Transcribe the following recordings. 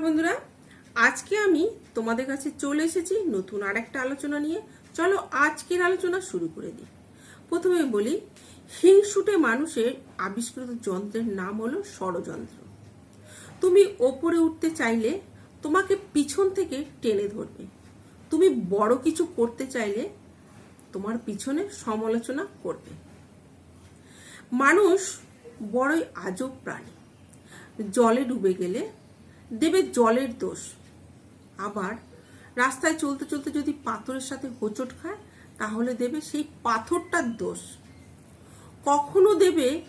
বন্ধুরা। আজকে আমি তোমাদের কাছে চলে এসেছি নতুন আর একটা আলোচনা নিয়ে। চলো আজকের আলোচনা শুরু করে দিই। প্রথমে বলি, হিংসুটে মানুষের আবিষ্কৃত যন্ত্রের নাম হলো ষড়যন্ত্র। তুমি ওপরে উঠতে চাইলে তোমাকে পিছন থেকে টেনে ধরবে। তুমি বড় কিছু করতে চাইলে তোমার পিছনে সমালোচনা করবে। মানুষ বড়ই আজব প্রাণী। জলে ডুবে গেলে দেবে জলের দোষ। আবার রাস্তায় চলতে চলতে যদি পাথরের সাথে হোঁচট খায়, তাহলে দেবে সেই পাথরটার দোষ। কখনো দেবে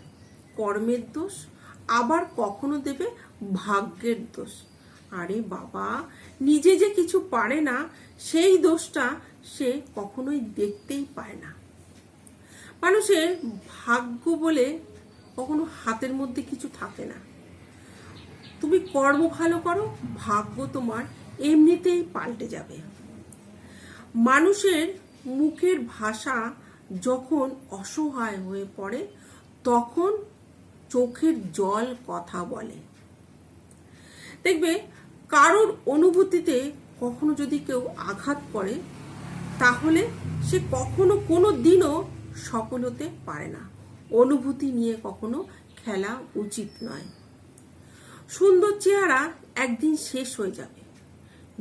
কর্মের দোষ, আবার কখনো দেবে ভাগ্যের দোষ। আরে বাবা, নিজে যে কিছু পারে না, সেই দোষটা সে কখনোই দেখতেই পায় না। মানুষের ভাগ্য বলে কখনো হাতের মধ্যে কিছু থাকে না। তুমি কর্ম ভালো করো, ভাগ্য তোমার এমনিতেই পাল্টে যাবে। মানুষের মুখের ভাষা যখন অসহায় হয়ে পড়ে, তখন চোখের জল কথা বলে। দেখবে, কারোর অনুভূতিতে কখনো যদি কেউ আঘাত করে, তাহলে সে কখনো কোনো দিনও সফল হতে পারে না। অনুভূতি নিয়ে কখনো খেলা উচিত নয়। সুন্দর চেহারা একদিন শেষ হয়ে যাবে।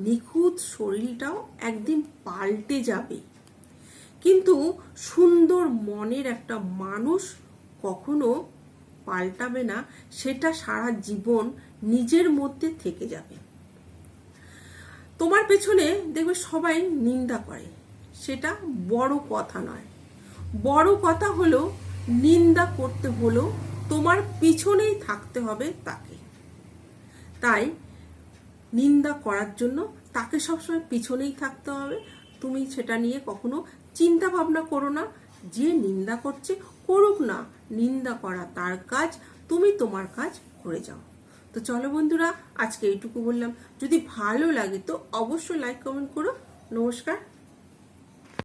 নিখুঁত শরীরটাও একদিন পাল্টে যাবে। কিন্তু সুন্দর মনের একটা মানুষ কখনো পাল্টাবে না, সেটা সারা জীবন নিজের মধ্যে থেকে যাবে। তোমার পেছনে দেখবে সবাই নিন্দা করে। সেটা বড় কথা নয়। বড় কথা হলো, নিন্দা করতে হলো, তোমার পিছনেই থাকতে হবে তাকে। তাই নিন্দা করার জন্য তাকে সবসময় পিছনেই থাকতে হবে। তুমি সেটা নিয়ে কখনো চিন্তা ভাবনা করো না। যে নিন্দা করছে, করুক না। নিন্দা করা তার কাজ, তুমি তোমার কাজ করে যাও। তো চলো বন্ধুরা, আজকে এইটুকু বললাম। যদি ভালো লাগে তো অবশ্যই লাইক কমেন্ট করো। নমস্কার।